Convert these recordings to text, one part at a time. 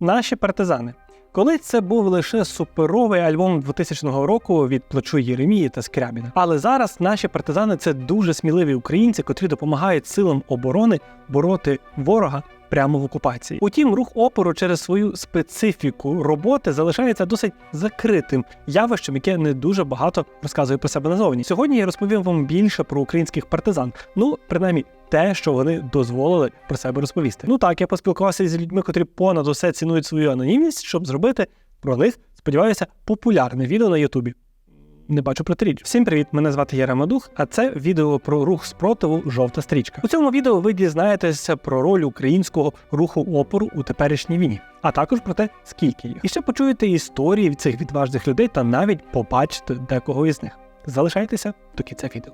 Наші партизани. Коли це був лише суперовий альбом 2000 року від плечу Єремії та Скрябіна. Але зараз наші партизани це дуже сміливі українці, котрі допомагають силам оборони бороти ворога прямо в окупації. Утім, рух опору через свою специфіку роботи залишається досить закритим явищем, яке не дуже багато розказує про себе назовні. Сьогодні я розповім вам більше про українських партизан. Ну, принаймні, те, що вони дозволили про себе розповісти. Ну так, я поспілкувався з людьми, котрі понад усе цінують свою анонімність, щоб зробити про них, сподіваюся, популярне відео на Ютубі. Не бачу протиріч. Всім привіт! Мене звати Яра Мадух, а це відео про рух спротиву Жовта стрічка. У цьому відео ви дізнаєтеся про роль українського руху опору у теперішній війні, а також про те, скільки їх. І ще почуєте історії цих відважних людей та навіть побачите декого із них. Залишайтеся до кінця відео.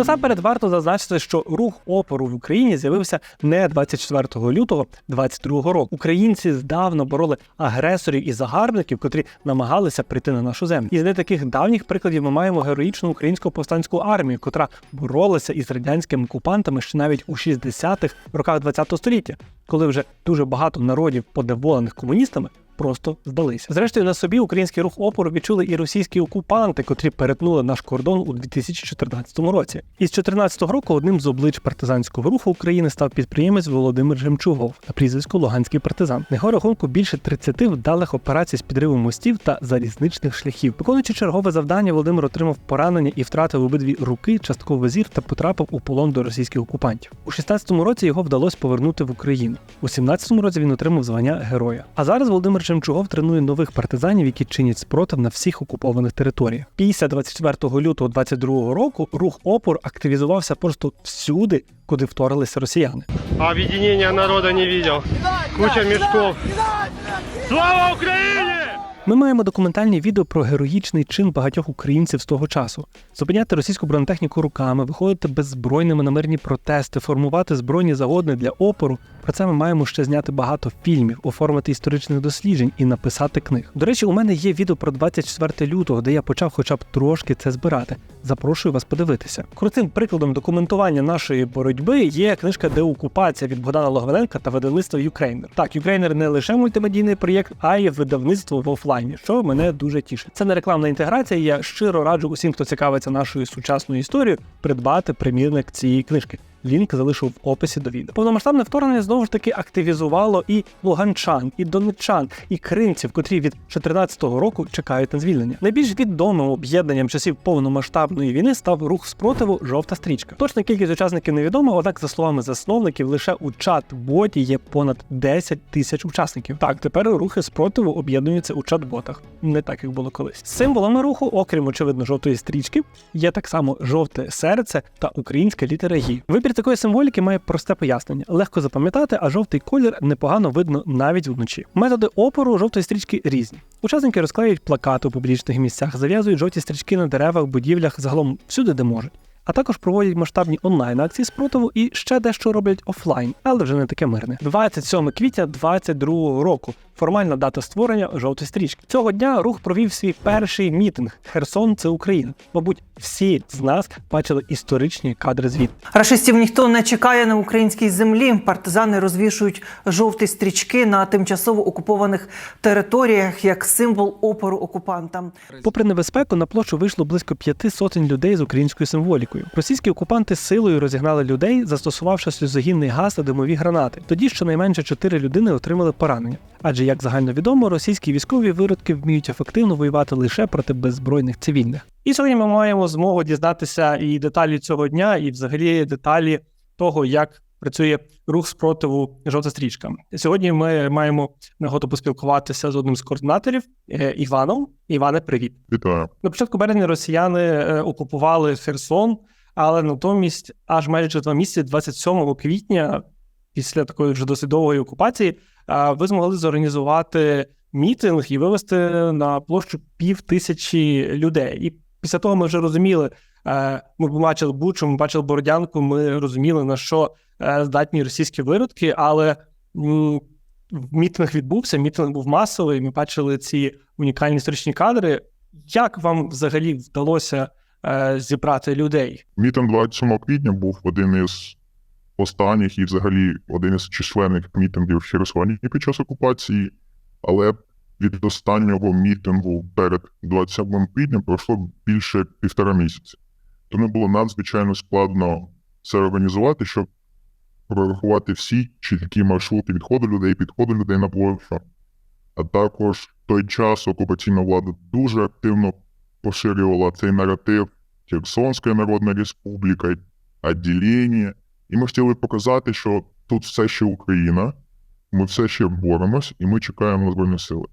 Насамперед варто зазначити, що рух опору в Україні з'явився не 24 лютого 22 року. Українці здавна бороли агресорів і загарбників, котрі намагалися прийти на нашу землю. Із не таких давніх прикладів ми маємо героїчну українську повстанську армію, котра боролася із радянськими окупантами ще навіть у 60-х роках ХХ століття, коли вже дуже багато народів, подеволених комуністами, просто здалися. Зрештою, на собі український рух опору відчули і російські окупанти, котрі перетнули наш кордон у 2014 році. Із 2014 року одним з облич партизанського руху України став підприємець Володимир Жемчугов на прізвисько Луганський партизан. Його рахунку більше 30 вдалих операцій з підриву мостів та залізничних шляхів. Виконуючи чергове завдання, Володимир отримав поранення і втратив обидві руки, частково зір та потрапив у полон до російських окупантів. У 16-му році його вдалося повернути в Україну. У 17-му році він отримав звання героя. А зараз Володимир Жемчугов тренує нових партизанів, які чинять спротив на всіх окупованих територіях. Після 24 лютого 22 року рух опор активізувався просто всюди, куди вторилися росіяни. А народу народа не бачив. Куча мішков. Слава Украине! Ми маємо документальні відео про героїчний чин багатьох українців з того часу: зупиняти російську бронетехніку руками, виходити беззбройними на мирні протести, формувати збройні загони для опору. Про це ми маємо ще зняти багато фільмів, оформити історичних досліджень і написати книг. До речі, у мене є відео про 24 лютого, де я почав хоча б трошки це збирати. Запрошую вас подивитися. Крутим прикладом документування нашої боротьби є книжка Деокупація від Богдана Логвиненка та видавництва Юкрейнер. Так, Юкрейнер не лише мультимедійний проєкт, а й видавництво в офлайні, що мене дуже тішить. Це не рекламна інтеграція. Я щиро раджу усім, хто цікавиться нашою сучасною історією, придбати примірник цієї книжки. Лінк залишу в описі до відео. Повномасштабне вторгнення знову ж таки активізувало і луганчан, і донеччан, і кримців, котрі від 2014 року чекають на звільнення. Найбільш відомим об'єднанням часів повномасштабної війни став рух спротиву Жовта стрічка. Точна кількість учасників невідома, однак, за словами засновників, лише у чат-боті є понад 10 тисяч учасників. Так, тепер рухи спротиву об'єднуються у чат-ботах, не так як було колись. Символами руху, окрім очевидно жовтої стрічки, є так само жовте серце та українська літера «Ї». Вибір такої символіки має просте пояснення: легко запам'ятати, а жовтий колір непогано видно навіть вночі. Методи опору жовтої стрічки різні. Учасники розклеюють плакати у публічних місцях, зав'язують жовті стрічки на деревах, будівлях, загалом всюди, де можуть. А також проводять масштабні онлайн акції спротиву і ще дещо роблять офлайн, але вже не таке мирне. 27 квітня 22 року. Формальна дата створення жовтої стрічки. Цього дня рух провів свій перший мітинг. Херсон це Україна. Мабуть, всі з нас бачили історичні кадри звідти. Рашистів ніхто не чекає на українській землі. Партизани розвішують жовті стрічки на тимчасово окупованих територіях як символ опору окупантам. Попри небезпеку, на площу вийшло близько п'яти сотень людей з українською символікою. Російські окупанти силою розігнали людей, застосувавши сльозогінний газ та димові гранати. Тоді щонайменше чотири людини отримали поранення. Адже, як загальновідомо, російські військові виродки вміють ефективно воювати лише проти беззбройних цивільних. І сьогодні ми маємо змогу дізнатися і деталі цього дня, і взагалі деталі того, як працює рух спротиву жовта стрічка. Сьогодні ми маємо нагоду поспілкуватися з одним з координаторів е, Іваном. Іване, привіт. Вітаю. На початку березня росіяни е, окупували Херсон, але натомість аж майже через два місяці, 27 квітня, після такої вже досить довгої окупації, ви змогли зорганізувати мітинг і вивести на площу пів тисячі людей. І після того ми вже розуміли. е, Ми побачили Бучу, ми бачили Бородянку, ми розуміли, на що е, здатні російські виродки, але мітинг відбувся, мітинг був масовий. Ми бачили ці унікальні історичні кадри. Як вам взагалі вдалося е, зібрати людей? Мітинг 27 квітня був один із останніх і взагалі один із численних мітингів в Херсоні під час окупації, але від останнього мітингу перед 27 квітня пройшло більше півтора місяця. Тому було надзвичайно складно це організувати, щоб прорахувати всі чіткі маршрути відходу людей, підходу людей на площу. А також в той час окупаційна влада дуже активно поширювала цей наратив Херсонська Народна Республіка, відділення. І ми хотіли показати, що тут все ще Україна, ми все ще боремось, і ми чекаємо на Збройні сили.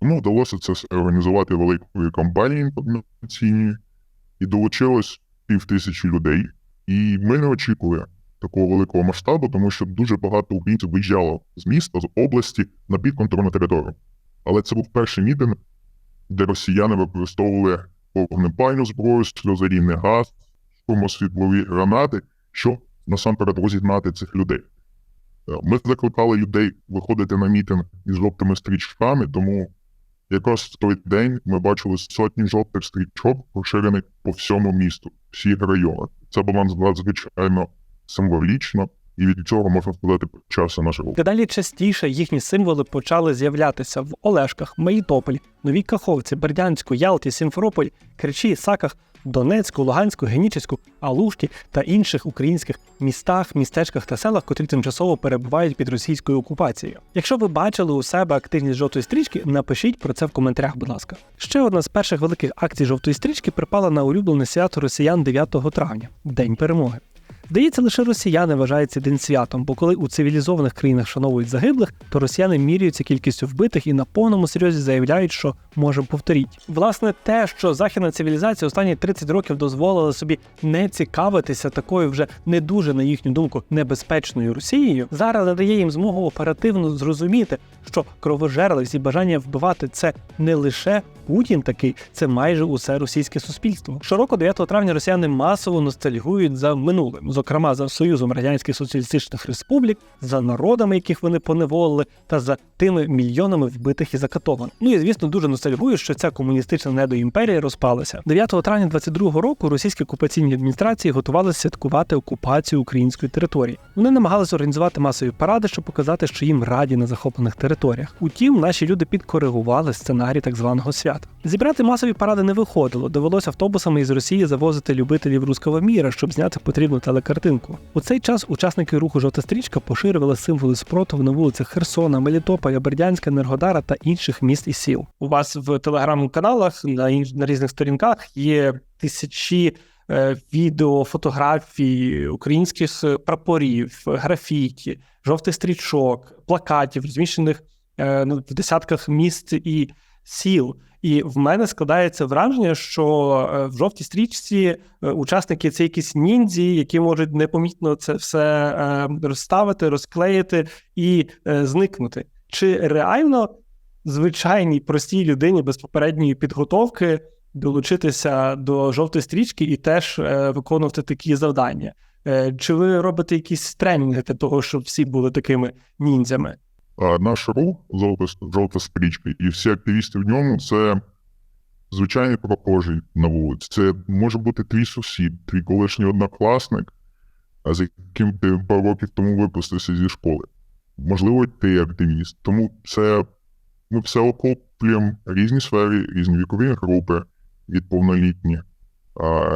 Тому вдалося це організувати великою кампанією інформаційною, і долучилось пів тисячі людей. І ми не очікували такого великого масштабу, тому що дуже багато українців виїжджало з міста, з області на підконтрольну територію. Але це був перший мітинг, де росіяни використовували вогнепальну зброю, сльозарінний газ, шумосвітлові гранати, щоб насамперед розігнати цих людей. Е, Ми закликали людей виходити на мітинг із жовтими стрічками, тому якраз в той день ми бачили сотні жовтих стрічок, поширених по всьому місту, всіх районах. Це було надзвичайно символічно, і від цього можна сказати почався наш рух. Дедалі частіше їхні символи почали з'являтися в Олешках, Мелітополі, Новій Каховці, Бердянську, Ялті, Сімферополі, Кричі, Саках, Донецьку, Луганську, Генічеську, Алушті та інших українських містах, містечках та селах, котрі тимчасово перебувають під російською окупацією. Якщо ви бачили у себе активність жовтої стрічки, напишіть про це в коментарях, будь ласка. Ще одна з перших великих акцій жовтої стрічки припала на улюблене свято росіян 9 травня День перемоги. Здається, лише росіяни вважають цей день святом, бо коли у цивілізованих країнах шановують загиблих, то росіяни міряються кількістю вбитих і на повному серйозі заявляють, що може повторіть. Власне, те, що західна цивілізація останні 30 років дозволила собі не цікавитися такою вже не дуже, на їхню думку, небезпечною Росією, зараз надає їм змогу оперативно зрозуміти, що кровожерливість і бажання вбивати це не лише Путін такий, це майже усе російське суспільство. Щороку 9 травня росіяни масово ностальгують за минулим, зокрема за союзом радянських соціалістичних республік, за народами, яких вони поневолили, та за тими мільйонами вбитих і закатованих. Ну і звісно, дуже ностальгують, що ця комуністична недоімперія розпалася. 9 травня 22 року російські окупаційні адміністрації готувалися святкувати окупацію української території. Вони намагалися організувати масові паради, щоб показати, що їм раді на захоплених територіях. Утім, наші люди підкоригували сценарій так званого свята. Зібрати масові паради не виходило. Довелося автобусами із Росії завозити любителів руського міра, щоб зняти потрібну телекартинку. У цей час учасники руху Жовта стрічка поширювали символи спротиву на вулицях Херсона, Мелітополя, Бердянська, Енергодара та інших міст і сіл. У вас в телеграм-каналах на, інш- на різних сторінках є тисячі е, відео, фотографій українських прапорів, графіті, жовтих стрічок, плакатів, розміщених е, ну, в десятках міст і сіл. І в мене складається враження, що е, в жовтій стрічці е, учасники це якісь ніндзі, які можуть непомітно це все е, розставити, розклеїти і зникнути. Чи реально звичайній простій людині без попередньої підготовки долучитися до жовтої стрічки і теж виконувати такі завдання? Чи ви робите якісь тренінги для того, щоб всі були такими ніндзями? Наш рух «Жовта, стрічка і всі активісти в ньому це звичайний прохожий на вулиці. Це може бути твій сусід, твій колишній однокласник, з яким ти пару років тому випустився зі школи. Можливо, ти активіст. Тому це ми все охоплюємо різні сфери, різні вікові групи від повнолітні,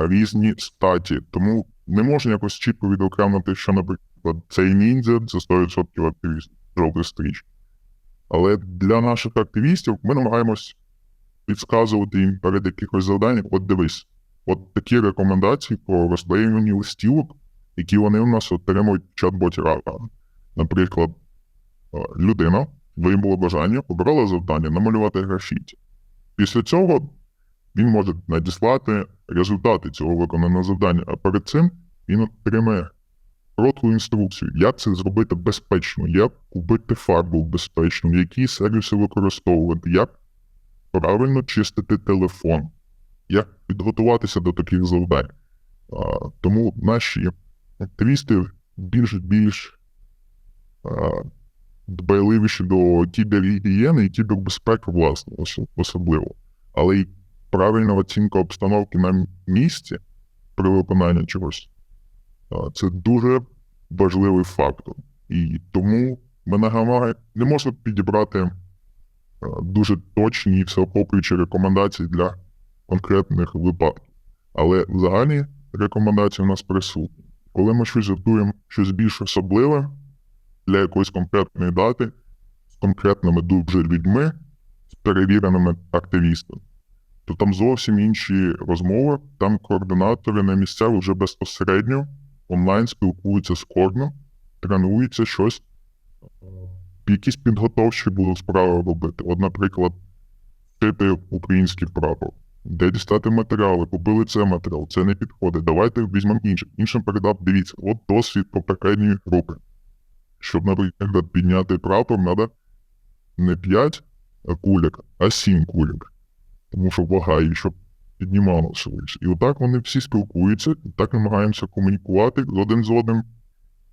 різні статі. Тому не можна якось чітко відокремити, що, наприклад, цей ніндзя це 100% активіст жовтий стріч. Але для наших активістів ми намагаємось підказувати їм перед якихось завданням, от дивись, от такі рекомендації по розклеюванні листівок, які вони у нас отримують в чат-боті Рада. Наприклад, е, людина виявила бажання, обрала завдання намалювати графіті. Після цього він може надіслати результати цього виконаного завдання, а перед цим він отримає коротку інструкцію, як це зробити безпечно, як купити фарбу безпечно, які сервіси використовувати, як правильно чистити телефон, як підготуватися до таких завдань. А, тому наші активісти більш більш дбайливіші до кібергігієни і кібербезпеки, власне, особливо. Але й правильна оцінка обстановки на місці при виконанні чогось. Це дуже важливий фактор. І тому намагаємо, не можна підібрати е, дуже точні і всеохоплюючі рекомендації для конкретних випадків. Але загальні рекомендації у нас присутні. Коли ми щось готуємо щось більш особливе для якоїсь конкретної дати з конкретними дуже людьми, з перевіреними активістами, то там зовсім інші розмови. Там координатори на місцях вже безпосередньо онлайн спілкуються кожним, тренуються щось, якісь підготовчі будуть справи робити. От, наприклад, вчити український прапор. Де дістати матеріали? Купили це матеріал, це не підходить. Давайте візьмемо іншим. Іншим передав, дивіться, от досвід попередньої групи. Щоб, наприклад, підняти прапор, треба не 5 кульок, а 7 кульок. Тому що вага і щоб піднімало швидше. І отак вони всі спілкуються, так намагаємося комунікувати один з одним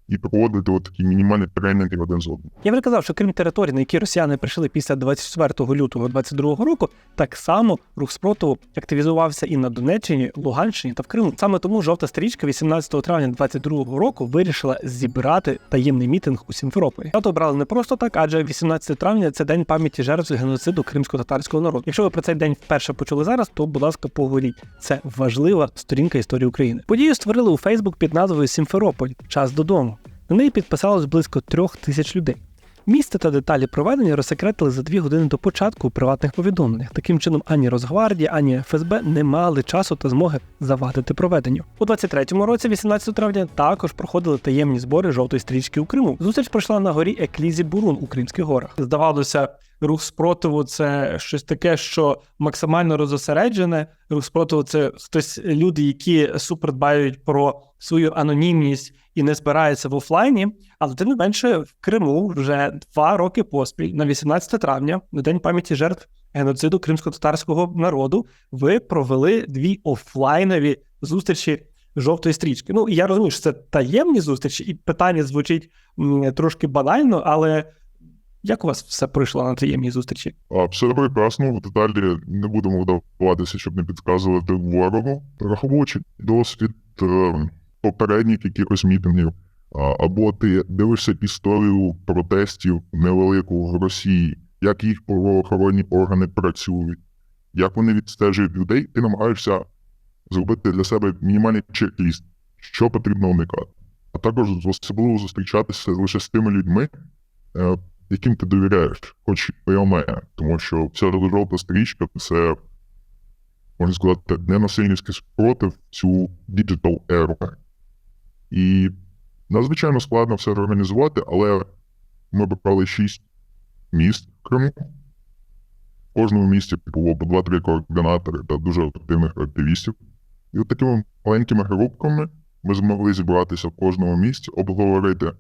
і проводити от такі мінімальні тренінги один з одним. Я вже казав, що крім територій, на які росіяни прийшли після 24 лютого 22 року, так само рух спротиву активізувався і на Донеччині, Луганщині та в Криму. Саме тому жовта стрічка 18 травня 22 року вирішила зібрати таємний мітинг у Сімферополі. Дату обрали не просто так, адже 18 травня це день пам'яті жертв геноциду кримсько-татарського народу. Якщо ви про цей день вперше почули зараз, то будь ласка, поговоріть. Це важлива сторінка історії України. Подію створили у Фейсбук під назвою Сімферополь. Час додому. На неї підписалось близько трьох тисяч людей. Місце та деталі проведення розсекретили за дві години до початку у приватних повідомленнях. Таким чином, ані Росгвардія, ані ФСБ не мали часу та змоги завадити проведенню. У 23-му році, 18 травня, також проходили таємні збори жовтої стрічки у Криму. Зустріч пройшла на горі Еклізі Бурун у Кримських горах. Здавалося, рух спротиву це щось таке, що максимально розосереджене. Рух спротиву це хтось люди, які супер дбають про свою анонімність і не збираються в офлайні. Але тим не менше, в Криму вже два роки поспіль, на 18 травня, на день пам'яті жертв геноциду кримсько-татарського народу, ви провели дві офлайнові зустрічі жовтої стрічки. Ну я розумію, що це таємні зустрічі, і питання звучить трошки банально, але як у вас все пройшло на таємній зустрічі? А все прекрасно, в деталі не будемо вдаватися, щоб не підказувати ворогу. Враховуючи досвід е, попередніх якихось мітингів, або ти дивишся історію протестів невелику в Росії, як їх правоохоронні органи працюють, як вони відстежують людей, ти намагаєшся зробити для себе мінімальний чек-ліст, що потрібно уникати. А також особливо зустрічатися лише з тими людьми, е, яким ти довіряєш, хоч і мене, тому що вся жовта стрічка це, можна сказати, ненасильницький спротив цю діджитал еру. І надзвичайно складно все організувати, але ми брали шість міст в Криму. В кожному місті було по два-три координатори та дуже активних активістів. І от такими маленькими групками ми змогли зібратися в кожному місті, обговорити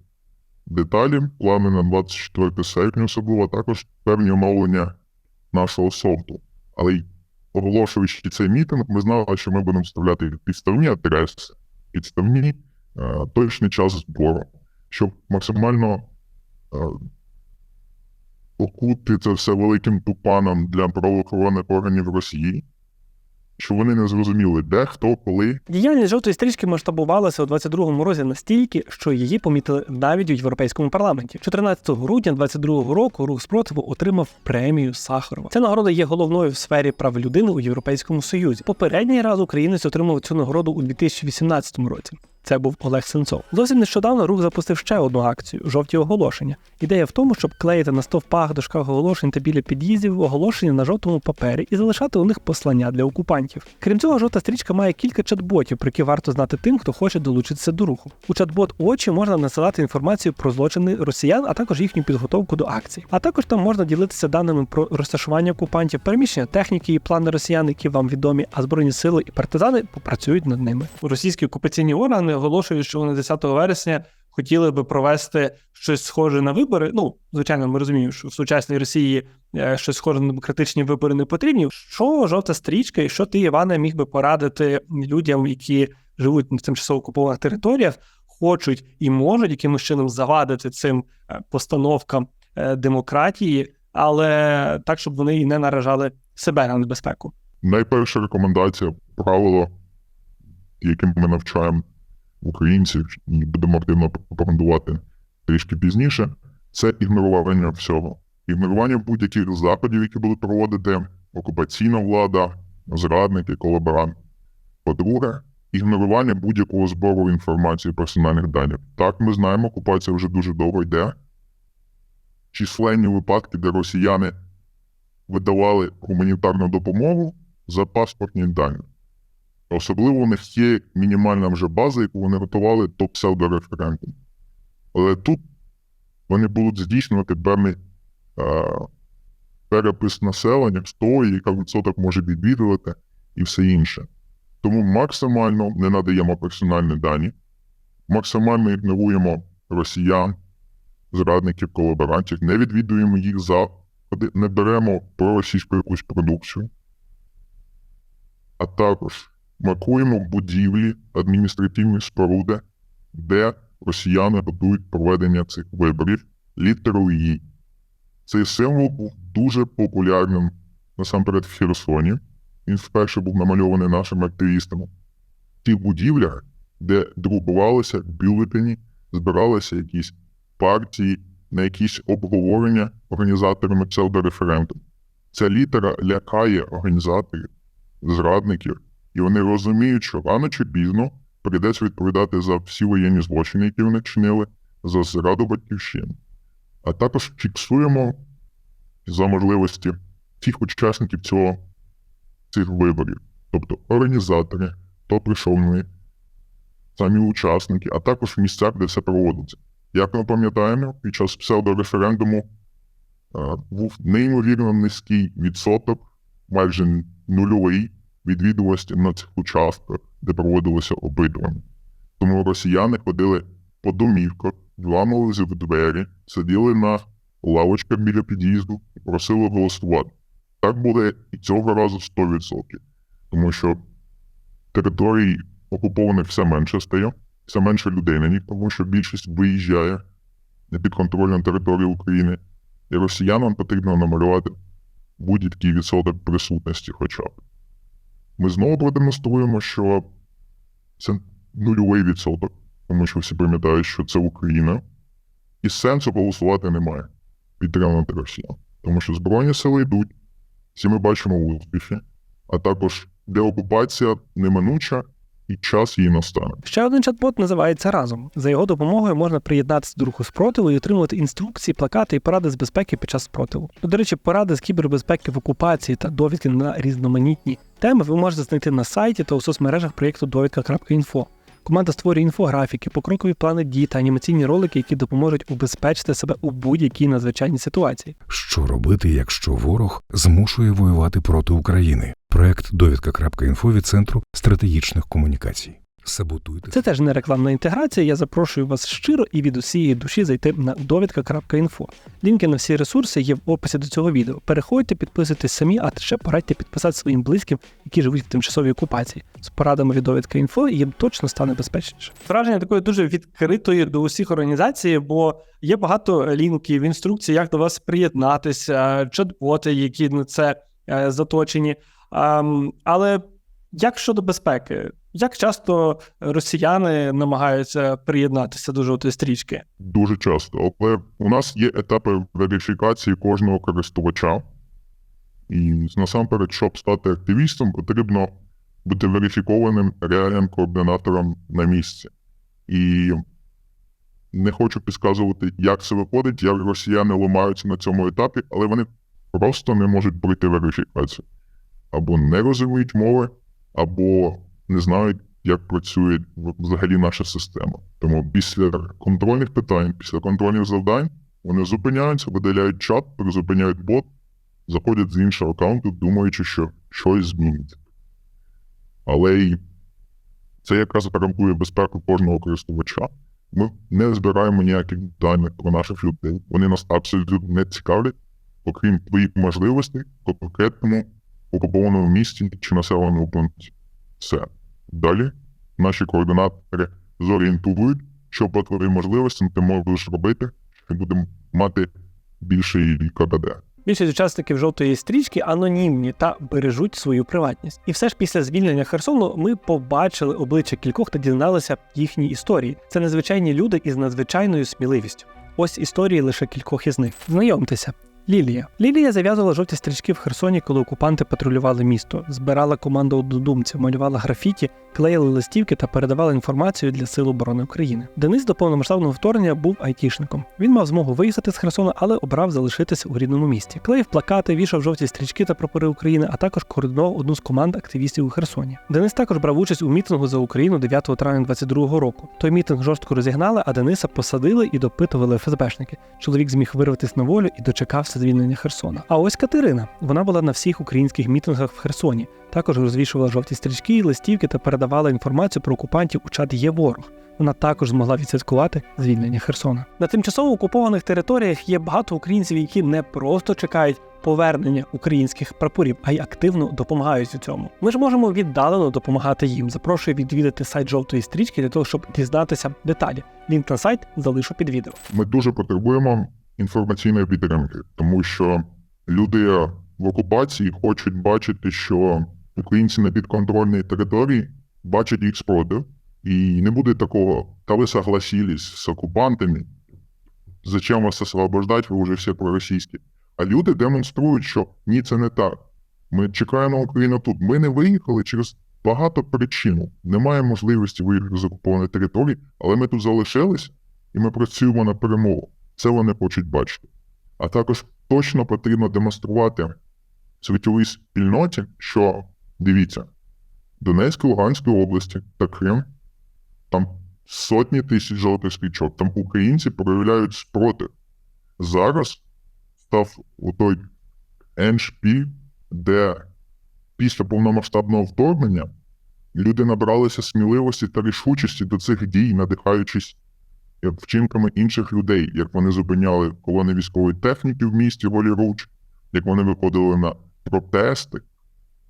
деталі, плани на 24 серпня, особливо також певні оновлення нашого софту. Але оголошуючи цей мітинг, ми знали, що ми будемо вставляти підставні адреси, підставні точний час збору, щоб максимально е, окути це все великим тупаном для правоохоронних органів Росії, щоб вони не зрозуміли, де, хто, коли Діяльність жовтої стрічки масштабувалася у 22-му році настільки, що її помітили навіть у європейському парламенті. 14 грудня 22-го року рух спротиву отримав премію Сахарова. Ця нагорода є головною в сфері прав людини у Європейському Союзі. Попередній раз українець отримав цю нагороду у 2018 році. Це був Олег Сенцов. Зовсім нещодавно рух запустив ще одну акцію жовті оголошення. Ідея в тому, щоб клеїти на стовпах, дошках оголошень та біля під'їздів оголошення на жовтому папері і залишати у них послання для окупантів. Крім цього, жовта стрічка має кілька чат-ботів, про які варто знати тим, хто хоче долучитися до руху. У чат-бот очі можна насилати інформацію про злочини росіян, а також їхню підготовку до акцій. А також там можна ділитися даними про розташування окупантів, переміщення техніки і плани росіян, які вам відомі, а збройні сили і партизани попрацюють над ними. Російські окупаційні органи оголошують, що вони 10 вересня хотіли би провести щось схоже на вибори. Ну, звичайно, ми розуміємо, що в сучасній Росії е, щось схоже на демократичні вибори не потрібні. Що жовта стрічка, і що ти, Іване, міг би порадити людям, які живуть на тимчасово окупованих територіях, хочуть і можуть якимось чином завадити цим е, постановкам е, демократії, але так, щоб вони і не наражали себе на небезпеку. Найперша рекомендація, правило, яким ми навчаємо українців будемо активно пропагандувати трішки пізніше, це ігнорування всього. Ігнорування будь-яких заходів, які будуть проводити окупаційна влада, зрадники, колаборанти. По-друге, ігнорування будь-якого збору інформації персональних даних. Так, ми знаємо, окупація вже дуже довго йде. Численні випадки, де росіяни видавали гуманітарну допомогу за паспортні дані. Особливо у них є мінімальна вже база, яку вони готували до псевдореферендуму. Але тут вони будуть здійснювати певний е, перепис населення, хто і яка відсоток може відвідувати і все інше. Тому максимально не надаємо персональні дані, максимально ігноруємо росіян, зрадників, колаборантів, не відвідуємо їх заходи, не беремо проросійську якусь продукцію, а також маркуємо будівлі, адміністративні споруди, де росіяни готують проведення цих виборів літерою «І». Цей символ був дуже популярним насамперед в Херсоні. Він вперше був намальований нашими активістами. В тих будівлях, де друкувалися бюлетені, збиралися якісь партії на якісь обговорення організаторами псевдореферендуму. Ця літера лякає організаторів, зрадників, і вони розуміють, що рано чи пізно прийдеться відповідати за всі воєнні злочини, які вони чинили, за зраду батьківщини. А також фіксуємо за можливості всіх учасників цього цих виборів, тобто організатори, хто прийшов них, самі учасники, а також в місцях, де це проводиться. Як ми пам'ятаємо, під час псевдореферендуму е, був неймовірно низький відсоток, майже нульовий відвідуваності на цих участках, де проводилося опитування. Тому росіяни ходили по домівках, вламувалися в двері, сиділи на лавочках біля під'їзду і просили голосувати. Так буде і цього разу 100%. Тому що територій окупованих все менше стає, все менше людей на них, тому що більшість виїжджає на підконтрольну територію України. І росіянам потрібно намалювати будь-який відсоток присутності хоча б. Ми знову продемонструємо, що це нульовий відсоток, тому що всі пам'ятають, що це Україна, і сенсу голосувати немає. Підтримувати Росію. Тому що Збройні сили йдуть, всі ми бачимо успіхи, а також деокупація неминуча і час її настане. Ще один чат-бот називається Разом. За його допомогою можна приєднатися до руху спротиву і отримувати інструкції, плакати і поради з безпеки під час спротиву. Ну, До речі, поради з кібербезпеки в окупації та довідки на різноманітні теми ви можете знайти на сайті та у соцмережах проєкту довідка.інфо. Команда створює інфографіки, покрокові плани дій та анімаційні ролики, які допоможуть убезпечити себе у будь-якій надзвичайній ситуації. Що робити, якщо ворог змушує воювати проти України? Проект довідка.інфо від центру стратегічних комунікацій. Саботуйте Це теж не рекламна інтеграція. Я запрошую вас щиро і від усієї душі зайти на довідка.інфо. Лінки на всі ресурси є в описі до цього відео. Переходьте, підписуйтесь самі, а ще порадьте підписати своїм близьким, які живуть в тимчасовій окупації. З порадами від довідка.інфо їм точно стане безпечніше. Враження такої дуже відкритої до усіх організацій, бо є багато лінків, інструкцій, як до вас приєднатися, чат-боти, які на це е, заточені. Ем, але як щодо безпеки? Як часто росіяни намагаються приєднатися до жовтої стрічки? Дуже часто. Але у нас є етапи верифікації кожного користувача. І насамперед, щоб стати активістом, потрібно бути верифікованим реальним координатором на місці. І не хочу підказувати, як це виходить, як росіяни ламаються на цьому етапі, але вони просто не можуть пройти верифікацію. Або не розуміють мови, або не знають, як працює взагалі наша система. Тому після контрольних питань, після контрольних завдань вони зупиняються, видаляють чат, призупиняють бот, заходять з іншого аккаунту, думаючи, що щось зміниться. Але й це якраз гарантує безпеку кожного користувача. Ми не збираємо ніяких даних про наших людей. Вони нас абсолютно не цікавлять, окрім твоїх можливостей по конкретному окупованому місті чи населеному пункті. Все. Далі наші координатори зорієнтують, що по твоїм можливостям ти можеш робити, і будемо мати більший КПД. Більшість учасників жовтої стрічки анонімні та бережуть свою приватність. І все ж після звільнення Херсону ми побачили обличчя кількох та дізналися їхні історії. Це незвичайні люди із надзвичайною сміливістю. Ось історії лише кількох із них. Знайомтеся. Лілія. Лілія зав'язувала жовті стрічки в Херсоні, коли окупанти патрулювали місто, збирала команду однодумців, малювала графіті, клеїли листівки та передавала інформацію для Сил оборони України. Денис до повномасштабного вторгнення був айтішником. Він мав змогу виїхати з Херсона, але обрав залишитися у рідному місті. Клеїв плакати, вішав жовті стрічки та прапори України, а також координував одну з команд активістів у Херсоні. Денис також брав участь у мітингу за Україну 9 травня 22 року. Той мітинг жорстко розігнали, а Дениса посадили і допитували ФСБшники. Чоловік зміг вирватися на волю і дочекався звільнення Херсона. А ось Катерина. Вона була на всіх українських мітингах в Херсоні. Також розвішувала жовті стрічки, листівки та передавала інформацію про окупантів у чат є ворог. Вона також змогла відсвяткувати звільнення Херсона. На тимчасово окупованих територіях є багато українців, які не просто чекають повернення українських прапорів, а й активно допомагають у цьому. Ми ж можемо віддалено допомагати їм. Запрошую відвідати сайт жовтої стрічки для того, щоб дізнатися деталі. Лінк на сайт залишу під відео. Ми дуже потребуємо інформаційної підтримки, тому що люди в окупації хочуть бачити, що українці на підконтрольній території бачать їх спротив, і не буде такого, та ви согласились з окупантами, зачем вас освобождать, ви вже всі проросійські. А люди демонструють, що ні, це не так. Ми чекаємо Україну тут. Ми не виїхали через багато причин. Немає можливості виїхати з окупованої території, але ми тут залишились і ми працюємо на перемогу. Це вони хочуть бачити. А також точно потрібно демонструвати світовій спільноті, що дивіться, Донецької, Луганської області та Крим, там сотні тисяч жовтих стрічок, там українці проявляють спротив. Зараз став у той еншпіль, де після повномасштабного вторгнення люди набралися сміливості та рішучості до цих дій, надихаючись вчинками інших людей, як вони зупиняли колони військової техніки в місті воліруч, як вони виходили на протести.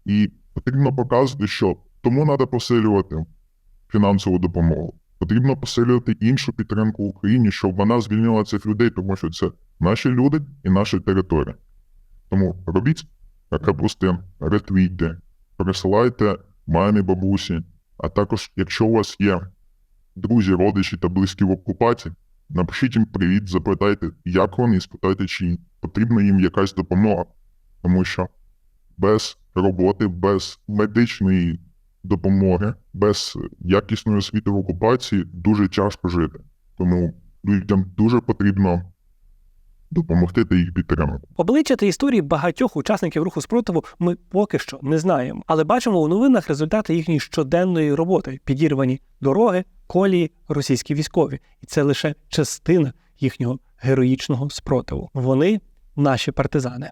І потрібно показувати, що тому треба посилювати фінансову допомогу. Потрібно посилювати іншу підтримку Україні, щоб вона звільнила цих людей, тому що це наші люди і наша територія. Тому робіть репости, ретвіти, пересилайте мамі, бабусі, а також, якщо у вас є друзі, родичі та близькі в окупації, напишіть їм привіт, запитайте, як вони, і спитайте, чи потрібна їм якась допомога. Тому що без роботи, без медичної допомоги, без якісної освіти в окупації дуже тяжко жити. Тому людям дуже потрібно допомогти та їх підтримати. Обличчя та історії багатьох учасників руху спротиву ми поки що не знаємо, але бачимо у новинах результати їхньої щоденної роботи: підірвані дороги, колії, російські військові, і це лише частина їхнього героїчного спротиву. Вони наші партизани.